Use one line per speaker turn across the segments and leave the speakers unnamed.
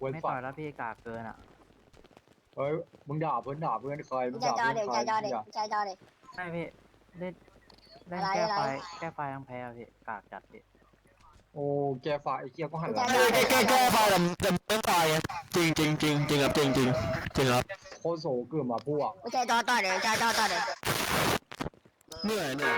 เว้น
ไม่
ฝั
ต่อนยแล้วพี่กากเกินอะ
เฮ้ยมึงด่าเพื่อนด่าเพื่อนใครมึง
ใจ
ด่า
จอ
เพื่
เด็
อน
ก
ใค
ใจ
ร
จอเด็ก
อย่า
ใจจอเด็ก
ใช่พี่เล่นเล่น
อะไร
แก้ไฟ
อะไร
แก้ไฟทั้งแพ้อะพี่กากจัดพี่
โอ้แกฝ่ายไอ้เกียก็หันหลัง
ใจจอ
แก้แก้แก้ไฟแต่แต่ไม่ตายไงจริงจริงจริงจริงครับจริงจริงจริงครับ
โคตรโศกเกิดมาพวก
ใจจอต่อเด็กใจจอต่อเด็ก
เหนื่อยเหนื่อย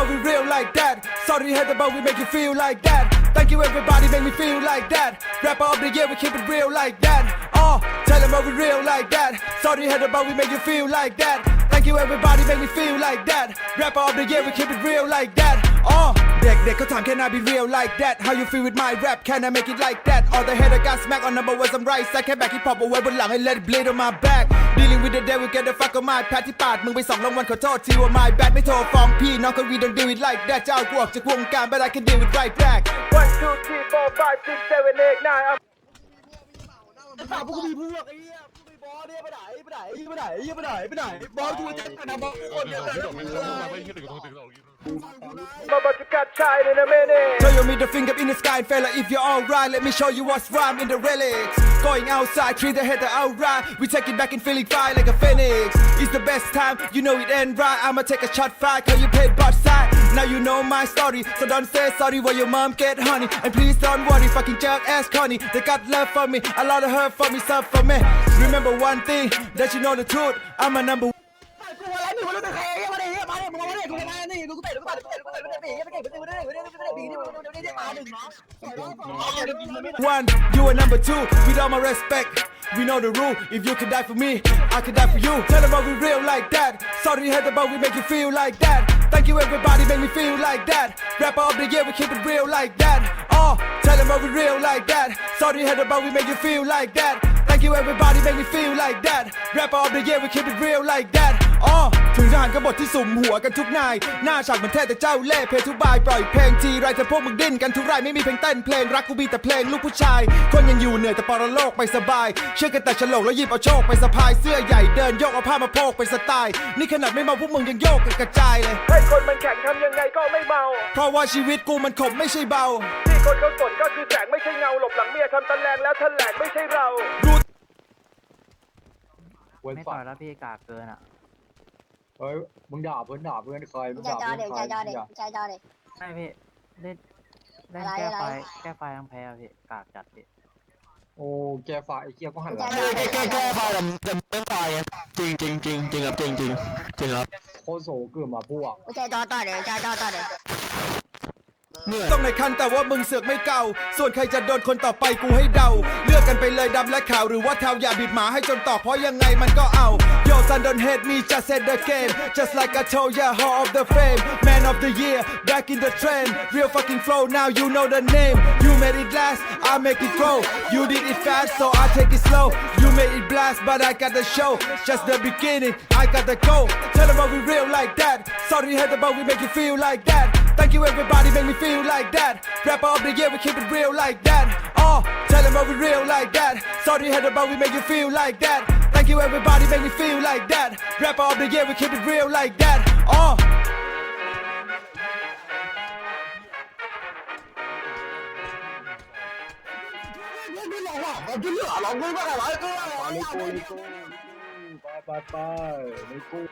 Tell them how we real like that. Sorry head about we make you feel like that. Thank you everybody, make me feel like that. Rapper of the year, we keep it real like that. Oh, tell them how we real like that. Sorry head about we make you feel like that. Thank you everybody, make me feel like that. Rapper of the year, we keep it real like that. Oh, เด็กเด็กเขาถาม can I be real like that How you feel with my rap can I make it like that All the head I got smack on number was I'm right side แค่แบกฮิปฮอปเอาไว้บนหลังให้ let it bleed on my back Dealing with the devil get the fuck on my แพทที่ปาดมึงไปสองรางวัลขอโทษทีว่า my bad ไม่โทรฟ้องพี่น้องเขาวี don't do it like that จะเอากูออกจากวงการ but I can deal it right back One two three four five six seven eight nine
ถามพวกกูมีพวกไอ้เหี้ยพวกมี บอสเนี่ยไปไหนไปไหนไปไหนไปไหนไปไหนบอสกูจะนะบอสกูคนเดียวเลย I'm about to catch child in a minute. Show you me the finger in the sky, fella. If you're alright, let me show you what's rhyme in the relics. Going outside, treat the header outright. We take it back and feeling fly like a phoenix. It's the best time, you know it ain't right. I'ma take a shot fight, cause you paid both side. Now you know my story, so don't say sorry while your mom get honey. And please don't worry, fucking jerk ass honey. They got love for me, a lot of hurt for me, some for me. Remember one thing, that you know the truth, I'm a number
one. You are number 2. With all my respect, we know the rule. If you can die for me, I can die for you. Tell them about we real like that. Sorry, you heard about we make you feel like that. Thank you everybody, make me feel like that. Rapper of the year, we keep it real like that. Oh, tell them we real like that. Sorry head about we make you feel like that. Thank you everybody, make me feel like that. Rapper of the year, we keep it real like that. Oh, ถึงทหารกบฏที่สุ่มหัวกันทุกนาย หน้าฉากเหมือนแท้แต่เจ้าเล่ห์เพลงทุกบาย ปล่อยเพลงทีไรแต่พวกมึงดิ้นกันทุกไรไม่มีเพลงเต้นเพลงรักกูมีแต่เพลงลูกผู้ชาย คนยังอยู่เหนื่อยแต่ปรโลกไปสบาย เชื่อกันแต่ฉลกแล้วหยิบเอาโชคไปสะพายเสื้อใหญ่เดินโยกเอาผ้ามาโพกเป็นสไตล์ นี่ขนาดไม่เมาพวกมึงยังโยกกันกระจายเลยให้คนมันแข่งทำยังไงก็ไม่เมา เพราะว่าชีวิตกูมันขมไม่ใช่เบา ที่คนเขาสนก็คือแสงไม่ใช่เงาหลบหลังเมียทำตะแลงแล้วทะแหลงไม่ใช่เรา
เว้น
ไม่
ฝั
ต่อนยแล้วพี่กากเกินอะ
เฮ้ยมึงด่าเพื่อนด่าเพื่อนใครมึง
ใจ
ด่า
จอ
เพื่อน
เด็ก
ใค
ใจ
ร
จอเด็ก
อย่า
ใจจอเด็ก
ใช่พี่เล่นเล่น
อะไร
แก้ไฟ
อะไร
แก้ไฟทั้งแพ้อะพี่กากจัดพี่
โอ้แกฝ่ายไอ้เกียก็หันหลัง
แก้แก้แก้แก้ไฟแต่แต่ไม่ตายไงจริงจริงจริงจริงครับจริงจริงจริงครับ
โคตรโศกเกิดมาพวก
ใจจอต่อเด็กใจจอต่อเด็ก
เหนื่อย
ต้องในคันแต่ว่ามึงเสือกไม่เก่า ส่วนใครจะโดนคนต่อไปกูให้เดา เลือกกันไปเลยดำและขาวหรือว่าเทาอย่าบีบหมาให้จนตอบเพราะยังไงมันก็เอา Yo son don't hate me just hate the game Just like I told ya hall of the fame Man of the year back in the trend Real fucking flow now you know the name You made it last I make it grow You did it fast so I take it slow You made it blast but I got the show Just the beginning I got the goal Tell them how we real like that Sorry head about we make you feel like that Thank you everybody, make me feel like that. Rapper of the year, we keep it real like that. Oh, tell them how we real like that. Sorry head about we make you feel like that. Thank you everybody, make me feel like that. Rapper of the year, we keep it real like that. Oh.
Bye bye bye.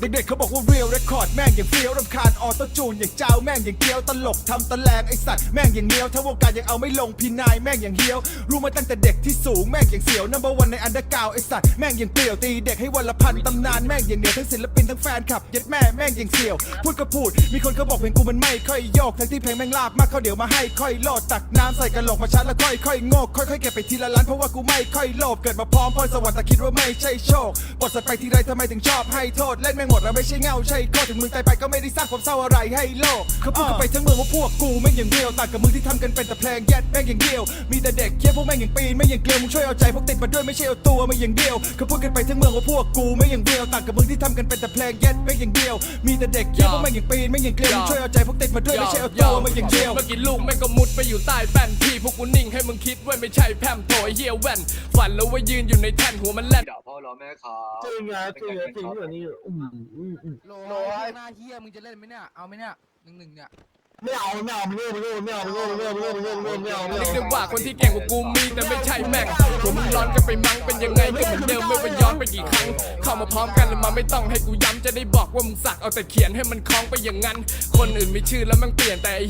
เด็
กๆเขาบอกว่าเรียลเรคคอร์ดแม่งอย่างเฟี้ยวรำคาญออโต้จูนอย่างเจ้าแม่งอย่างเกี้ยวตลกทำตะแลงไอสัตว์แม่งอย่างเนี้ยวถ้าวงการยังเอาไม่ลงพี่นายแม่งอย่างเฮี้ยว รู้มาตั้งแต่เด็กที่สูงแม่งอย่างเสียวนัมเบอร์วันในอันเดอร์กาวไอสัตว์แม่งอย่างเปลี่ยวตีเด็กให้วันละพันตำนานแม่งอย่างเหนียวทั้งศิลปินทั้งแฟนคลับย็ดแม่แม่งอย่างเสียว พูดก็พูด มีคนเขาบอกเพลงกูมันไม่ค่อยโยกทั้งที่เพลงแม่งลาบมากเขาเดี๋ยวมาให้ค่อยโลดตักน้ำใส่กระโหลกมาชัดแล้วค่อยค่อยๆโงกค่อยๆเก็บไปทีละล้านเพราะว่ากูไม่ค่อยโลภเกิดมาพร้อมพรสวรรค์แต่คิดว่าไม่ใช่โชคบทสัตว์ไปทีไรทำไมถึงชอบให้โทษเล่นแม่งหมดแล้วไม่ใช่เงาใช่โคตรถึงมึงตายไปก็ไม่ได้สร้างความเศร้าอะไรให้โลกเขาพูดกันไปทั้งเมืองว่าพวกกูแม่งอย่างเดียวต่างกับมึงที่ทำกันเป็นแต่เพลงแยดแม่งอย่างเดียว มีแต่เด็กเคี้ยพวกแม่งอย่างปีนไม่อย่างเกลียวมึงช่วยเอาใจพวกติดมาด้วยไม่ใช่เอาตัวมาอย่างเดียวเขาพูดกันไปทั้งเมืองว่าพวกกูไม่อย่างเดียวต่างกับมึงที่ทำกันเป็นแต่เพลงแยดแม่งอย่างเดียว มีแต่เด็กเคี้ยพวกแม่งอย่างปีนไม่อย่างเกลียวมึงช่วยเอาใจพวกติดมาด้วยไม่ใช่เอาตัวมาอย่างเดียว
เมื่อกี้ลูกแม่งก็มุดไปอยู่ใต้แป้นพี่พวกกูนิ่งให้มึงคิดว่าไม่ใช่แพมโถไอ้เฮียแว่นฝันแล้วว่ายืนอยู่ในแท่นหัวมันแล่น
ด่าพ่อเราแม่ครับ
จริงนะจริงนะจริงอยู่นี่อืมอืมอืม
โลหน้าเฮียมึงจะเล่นไหมเนี่ย เอาไหมเนี่ยหนึ่งหนึ่งเนี่ย
ไม่เอาไม่เอาไม่เอาไม่เอาไม่เอาไม่เอาไม่เอาไม่เอาไม่เอาไม่เอาไม่เอาไม่
เรียก
เอา
ได้ว่าคนที่เก่งกว่ากูมีแต่ไม่ใช่แม่งผมมึงร้อนกันไปมั้งเป็นยังไงก็เหมือนเดิมไม่ว่าย้อนไปกี่ครั้งเข้ามาพร้อมกันเลยมาไม่ต้องให้กูย้ำจะได้บอกว่ามึงสักเอาแต่เขียนให้มันคล้องไปอย่างนั้นคนอื่นมีชื่อแล้วมันเปลี่ยนแต่ไอ้